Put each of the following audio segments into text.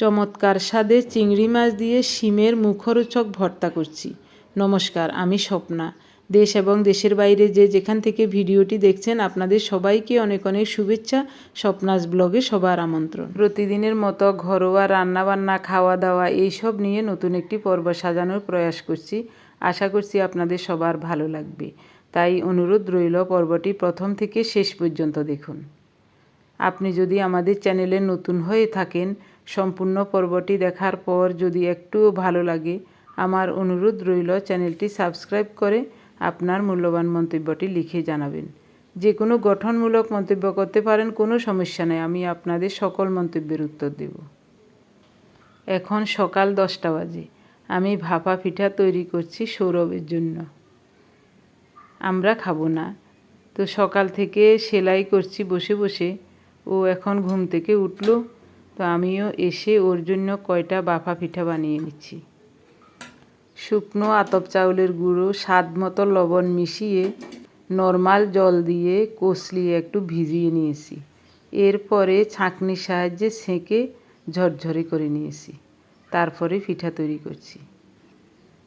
চমৎকার স্বাদে চিংড়ি মাছ দিয়ে শিমের মুখরোচক ভর্তা করছি। নমস্কার, আমি স্বপ্না। দেশ এবং দেশের বাইরে যে যেখান থেকে ভিডিওটি দেখছেন, আপনাদের সবাইকে অনেক অনেক শুভেচ্ছা। স্বপ্নাস ব্লগে সবার আমন্ত্রণ। প্রতিদিনের মতো ঘরোয়া রান্নাবান্না খাওয়া দাওয়া এইসব নিয়ে নতুন একটি পর্ব সাজানোর প্রয়াস করছি। আশা করছি আপনাদের সবার ভালো লাগবে। তাই অনুরোধ রইল পর্বটি প্রথম থেকে শেষ পর্যন্ত দেখুন। আপনি যদি আমাদের চ্যানেলে নতুন হয়ে থাকেন সম্পূর্ণ পর্বটি দেখার পর যদি একটুও ভালো লাগে, আমার অনুরোধ রইল চ্যানেলটি সাবস্ক্রাইব করে আপনার মূল্যবান মন্তব্যটি লিখে জানাবেন। যে কোনো গঠনমূলক মন্তব্য করতে পারেন, কোনো সমস্যা নেই, আমি আপনাদের সকল মন্তব্যের উত্তর দেব। এখন সকাল দশটা বাজে। আমি ভাপা পিঠা তৈরি করছি সৌরভের জন্য। আমরা খাব না। তো সকাল থেকে সেলাই করছি বসে বসে। ও এখন ঘুম থেকে উঠল। তো আমিও এসে ওর জন্য কয়টা বাফা পিঠা বানিয়ে নিচ্ছি। শুকনো আতপ চাউলের গুঁড়ো, স্বাদ মতো লবণ মিশিয়ে নর্মাল জল দিয়ে কষলিয়ে একটু ভিজিয়ে নিয়েছি। এরপরে ছাঁকনির সাহায্যে সেঁকে ঝরঝরে করে নিয়েছি। তারপরে পিঠা তৈরি করছি।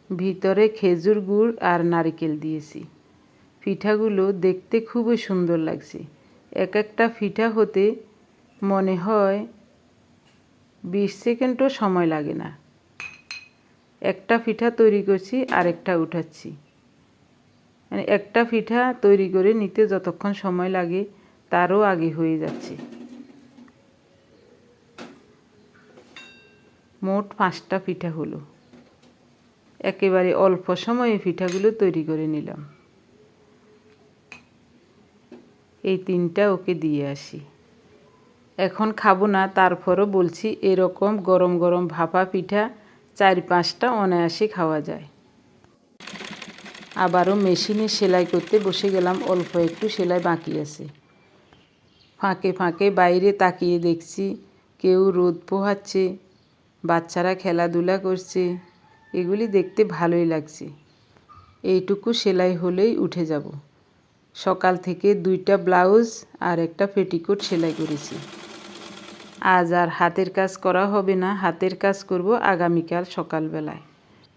ভিতরে খেজুর গুড় আর নারকেল দিয়েছি। পিঠাগুলো দেখতে খুবই সুন্দর লাগছে। এক একটা পিঠা হতে মনে হয় বিশ সেকেন্ডও সময় লাগে না। একটা পিঠা তৈরি করছি, আরেকটা উঠাচ্ছি। মানে একটা পিঠা তৈরি করে নিতে যতক্ষণ সময় লাগে, তারও আগে হয়ে যাচ্ছে। মোট পাঁচটা পিঠা হলো। একেবারে অল্প সময়ে পিঠাগুলো তৈরি করে নিলাম। এই তিনটা ওকে দিয়ে আসি। এখন খাব না, তারপরও বলছি এরকম গরম গরম ভাপা পিঠা চার পাঁচটা অনায়াসে খাওয়া যায়। আবারও মেশিনে সেলাই করতে বসে গেলাম, অল্প একটু সেলাই বাকি আছে। ফাঁকে ফাঁকে বাইরে তাকিয়ে দেখছি কেউ রোদ পোহাচ্ছে, বাচ্চারা খেলাধুলা করছে, এগুলি দেখতে ভালোই লাগছে। এইটুকু সেলাই হলেই উঠে যাব। সকাল থেকে দুইটা ব্লাউজ আর একটা পেটিকোট সেলাই করেছি। আজ আর হাতের কাজ করা হবে না, হাতের কাজ করব আগামীকাল সকালবেলায়।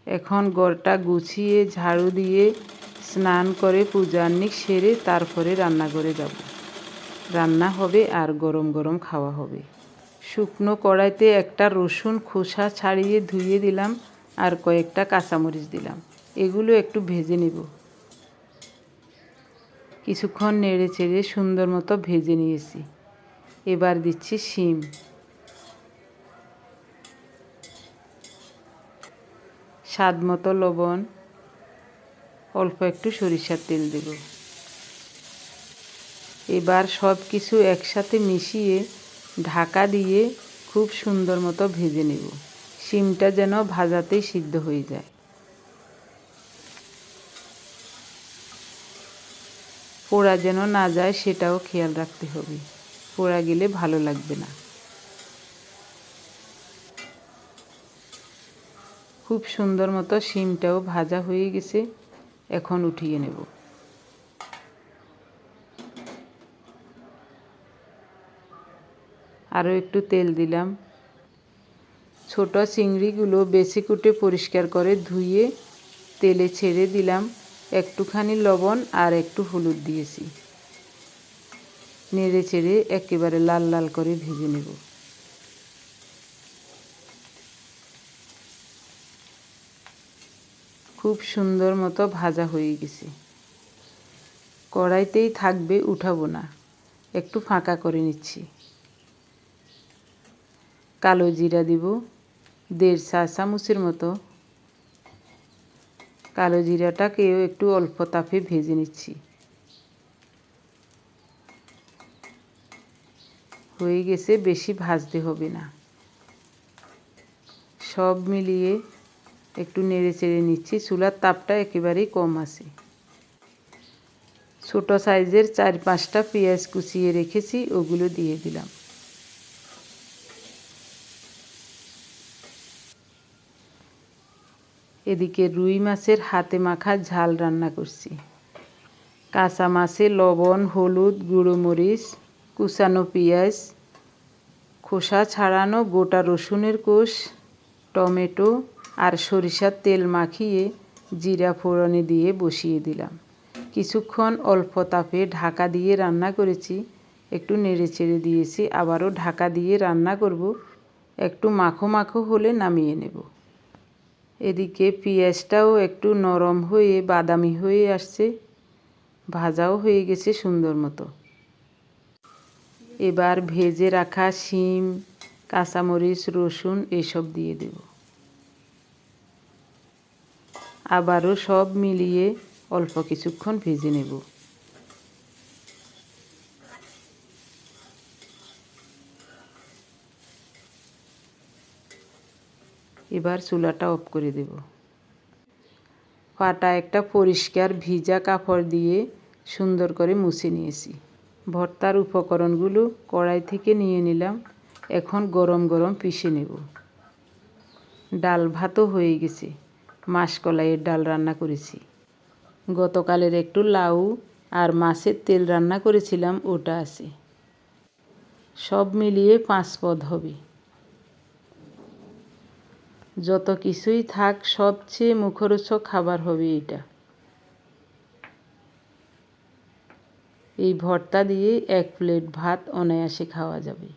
এখন গড়টা গুছিয়ে, ঝাড়ু দিয়ে, স্নান করে পূজান্নিক সেরে তারপরে রান্না করে যাব। রান্না হবে আর গরম গরম খাওয়া হবে। শুকনো কড়াইতে একটা রসুন খোসা ছাড়িয়ে ধুয়ে দিলাম আর কয়েকটা কাঁচামরিচ দিলাম। এগুলো একটু ভেজে নেব। কিছুক্ষণ নেড়ে চেড়ে সুন্দর মতো ভেজে নিয়েছি। এবার দিচ্ছি শিম। স্বাদ মতো লবণ, অল্প একটু সরিষার তেল দেব। এবার সব কিছু একসাথে মিশিয়ে ঢাকা দিয়ে খুব সুন্দর মতো ভেজে নেব। শিমটা যেন ভাজাতেই সিদ্ধ হয়ে যায়। পোড়া যেন না যায় সেটাও খেয়াল রাখতে হবে। পোড়া গেলে ভালো লাগবে না। খুব সুন্দর মতো শিমটাও ভাজা হয়ে গেছে, এখন উঠিয়ে নেব। আরও একটু তেল দিলাম। ছোট চিংড়িগুলো বেশি কুটে পরিষ্কার করে ধুয়ে তেলে ছেড়ে দিলাম। একটুখানি লবণ আর একটু হলুদ দিয়েছি। নেড়ে চেড়ে একেবারে লাল লাল করে ভেজে নেব। খুব সুন্দর মতো ভাজা হয়ে গেছে। কড়াইতেই থাকবে উঠাবো না, একটু ফাঁকা করে নিচ্ছি। কালো জিরা দিব, দেড় চা চামচের মতো। কালো জিরাটাকেও একটু অল্প তাপে ভেজে নিচ্ছি। হয়ে গেছে, বেশি ভাজতে হবে না। সব মিলিয়ে একটু নেড়ে চেড়ে নিচ্ছি, চুলার তাপটা একেবারেই কম আছে। ছোট সাইজের চার পাঁচটা পেঁয়াজ কুচিয়ে রেখেছি, ওগুলো দিয়ে দিলাম। এদিকে রুই মাছের হাতে মাখা ঝাল রান্না করছি। কাঁচা মাছে লবণ, হলুদ, গুঁড়ো মরিচ কুচানো পেঁয়াজ, খোসা ছাড়ানো গোটা রসুনের কোষ, টমেটো আর সরিষার তেল মাখিয়ে জিরা ফোড়নে দিয়ে বসিয়ে দিলাম। কিছুক্ষণ অল্প তাপে ঢাকা দিয়ে রান্না করেছি। একটু নেড়ে চেড়ে দিয়েছি, আবারও ঢাকা দিয়ে রান্না করব। একটু মাখো মাখো হলে নামিয়ে নেব। এদিকে পেঁয়াজটাও একটু নরম হয়ে বাদামি হয়ে আসছে। ভাজাও হয়ে গেছে সুন্দর মতো। এবার ভেজে রাখা শিম, কাঁচামরিচ, রসুন এসব দিয়ে দেব। আবারও সব মিলিয়ে অল্প কিছুক্ষণ ভেজে নেব। এবার চুলাটা অফ করে দেব। পাটা একটা পরিষ্কার ভিজা কাপড় দিয়ে সুন্দর করে মুছে নিয়েছি। ভর্তার উপকরণগুলো কড়াই থেকে নিয়ে নিলাম। এখন গরম গরম পিষে নেব। ডাল ভাতও হয়ে গেছে। মাসকলাইয়ের ডাল রান্না করেছি। গতকালের একটু লাউ আর মাছের তেল রান্না করেছিলাম, ওটা আছে। সব মিলিয়ে পাঁচ পদ হবে। যত কিছুই থাক, সবচেয়ে মুখরোচক খাবার হবে এটা। এই ভর্তা দিয়ে এক প্লেট ভাত অনায়াসে খাওয়া যাবে।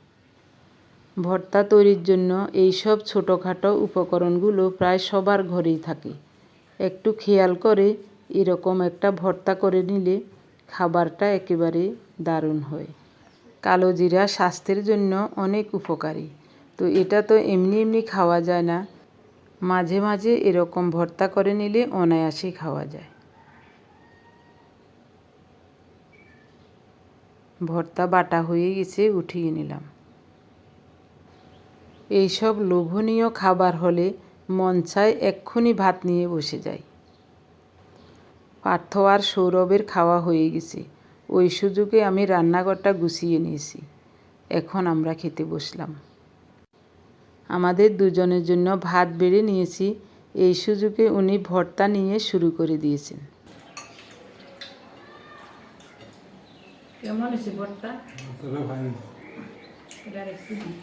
ভর্তা তৈরির জন্য এই সব ছোটোখাটো উপকরণগুলো প্রায় সবার ঘরেই থাকে। একটু খেয়াল করে এরকম একটা ভর্তা করে নিলে খাবারটা একেবারে দারুণ হয়। কালো জিরা স্বাস্থ্যের জন্য অনেক উপকারী। তো এটা তো এমনি এমনি খাওয়া যায় না। মাঝে মাঝে এরকম ভর্তা করে নিলে অনায়াসে খাওয়া যায়। ভর্তা বাটা হয়ে গেছে, উঠিয়ে নিলাম। এইসব লোভনীয় খাবার হলে মন চায় এক্ষুনি ভাত নিয়ে বসে যায় পার্থ আর সৌরভের খাওয়া হয়ে গেছে। ওই সুযোগে আমি রান্নাঘরটা গুছিয়ে নিয়েছি। এখন আমরা খেতে বসলাম। আমাদের দুজনের জন্য ভাত বেড়ে নিয়েছি। এই সুযোগে উনি ভর্তা নিয়ে শুরু করে দিয়েছেন। কেমন হয়েছে ভর্তা এটা একটু দিই।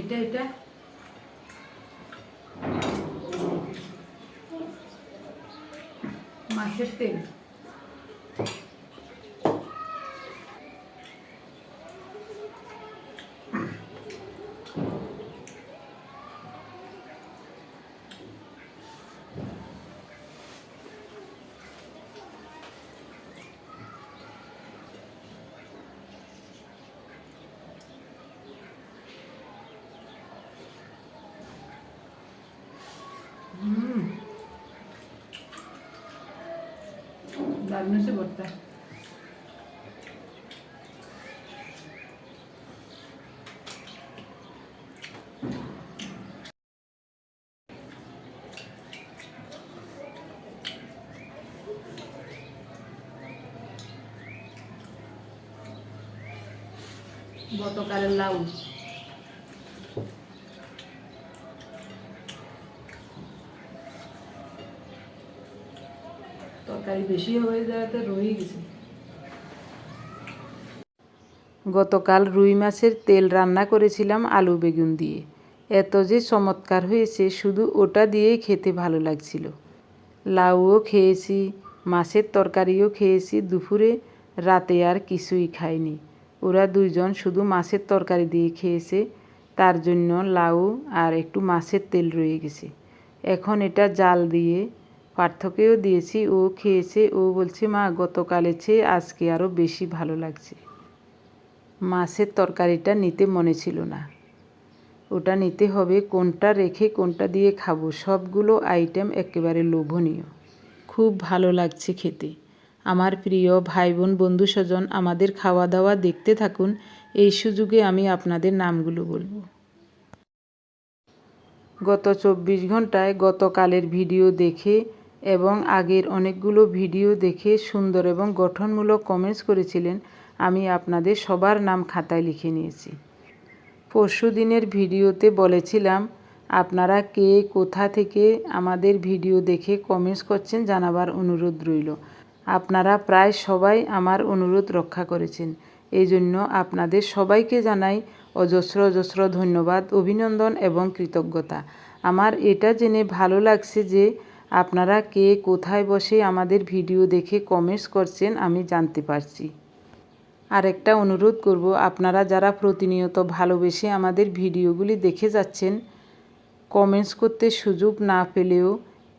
এটা এটা। মাছের তেল। দারুণ হয়েছে ভর্তা গতকালের লাউ গতকাল রুই মাছের তেল রান্না করেছিলাম আলু বেগুন দিয়ে। এত যে চমৎকার হয়েছে, শুধু ওটা দিয়েই খেতে ভালো লাগছিল। লাউও খেয়েছি, মাছের তরকারিও খেয়েছি, দুপুরে, রাতে আর কিছুই খাইনি। ওরা দুইজন শুধু মাছের তরকারি দিয়ে খেয়েছে, তার জন্য লাউ আর একটু মাছের তেল রয়ে গেছে। এখন এটা জাল দিয়ে পার্থকেও দিয়েছি। ও খেয়েছে, ও বলছে, মা, গতকালের চেয়ে আজকে আরও বেশি ভালো লাগছে। মাছের তরকারিটা নিতে মনে ছিল না। ওটা নিতে হবে, কোনটা রেখে কোনটা দিয়ে খাব, সবগুলো আইটেম একেবারে লোভনীয়। খুব ভালো লাগছে খেতে। আমার প্রিয় ভাই বোন বন্ধু স্বজন আমাদের খাওয়া দাওয়া দেখতে থাকুন। এই সুযোগে আমি আপনাদের নামগুলো বলব। গত চব্বিশ ঘন্টায় গতকালের ভিডিও দেখে এবং আগের অনেকগুলো ভিডিও দেখে সুন্দর এবং গঠনমূলক কমেন্টস করেছিলেন, আমি আপনাদের সবার নাম খাতায় লিখে নিয়েছি। পরশু দিনের ভিডিওতে বলেছিলাম, আপনারা কে, কোথা থেকে আমাদের ভিডিও দেখে কমেন্টস করছেন জানাবার অনুরোধ রইল। আপনারা প্রায় সবাই আমার অনুরোধ রক্ষা করেছেন। এই জন্য আপনাদের সবাইকে জানাই অজস্র অজস্র ধন্যবাদ, অভিনন্দন এবং কৃতজ্ঞতা। আমার এটা জেনে ভালো লাগছে যে আপনারা কে কোথায় বসে আমাদের ভিডিও দেখে কমেন্টস করছেন আমি জানতে পারছি। আর একটা অনুরোধ করব, আপনারা যারা প্রতিনিয়ত ভালোবেসে আমাদের ভিডিওগুলি দেখে যাচ্ছেন কমেন্টস করতে সুযোগ না পেলেও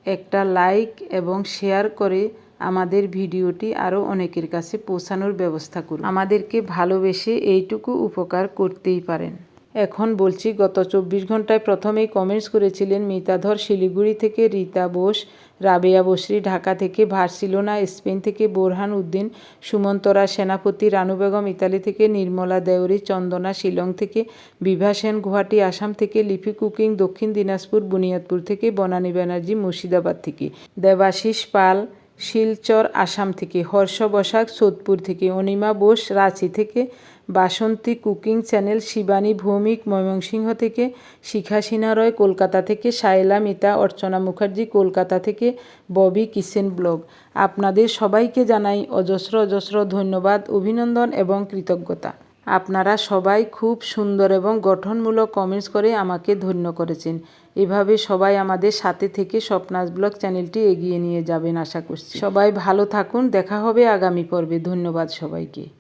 একটা লাইক এবং শেয়ার করে আমাদের ভিডিওটি আরও অনেকের কাছে পৌঁছানোর ব্যবস্থা করুন। আমাদেরকে ভালোবেসে এইটুকু উপকার করতেই পারেন। এখন বলছি, গত চব্বিশ ঘন্টায় প্রথমেই কমেন্টস করেছিলেন মিতাধর শিলিগুড়ি থেকে রীতা বোস, রাবেয়া বসরি ঢাকা থেকে, ভার্সিলোনা, স্পেন থেকে বোরহান উদ্দিন, সুমন্তরা সেনাপতি, রানু বেগম ইতালি থেকে, নির্মলা দেওরি চন্দনা শিলং থেকে, বিভা সেন গুয়াহাটি, আসাম থেকে, লিপি কুকিং, দক্ষিণ দিনাজপুর, বুনিয়াদপুর থেকে, বনানী ব্যানার্জি, মুর্শিদাবাদ থেকে, দেবাশিস পাল, শিলচর, আসাম থেকে, হর্ষ বসাক, সোদপুর থেকে, অনিমা বোস, রাঁচি থেকে বাসন্তী কুকিং চ্যানেল শিবানী ভৌমিক ময়মনসিংহ থেকে শিখা সিনহা রয় কলকাতা থেকে সায়লা মিতা, অর্চনা মুখার্জি কলকাতা থেকে ববি কিচেন ব্লগ। আপনাদের সবাইকে জানাই অজস্র অজস্র ধন্যবাদ, অভিনন্দন এবং কৃতজ্ঞতা। আপনারা সবাই খুব সুন্দর এবং গঠনমূলক কমেন্টস করে আমাকে ধন্য করেছেন। এভাবে সবাই আমাদের সাথে থেকে স্বপ্নাস ব্লগ চ্যানেলটি এগিয়ে নিয়ে যাবেন আশা করছি। সবাই ভালো থাকুন, দেখা হবে আগামী পর্বে। ধন্যবাদ সবাইকে।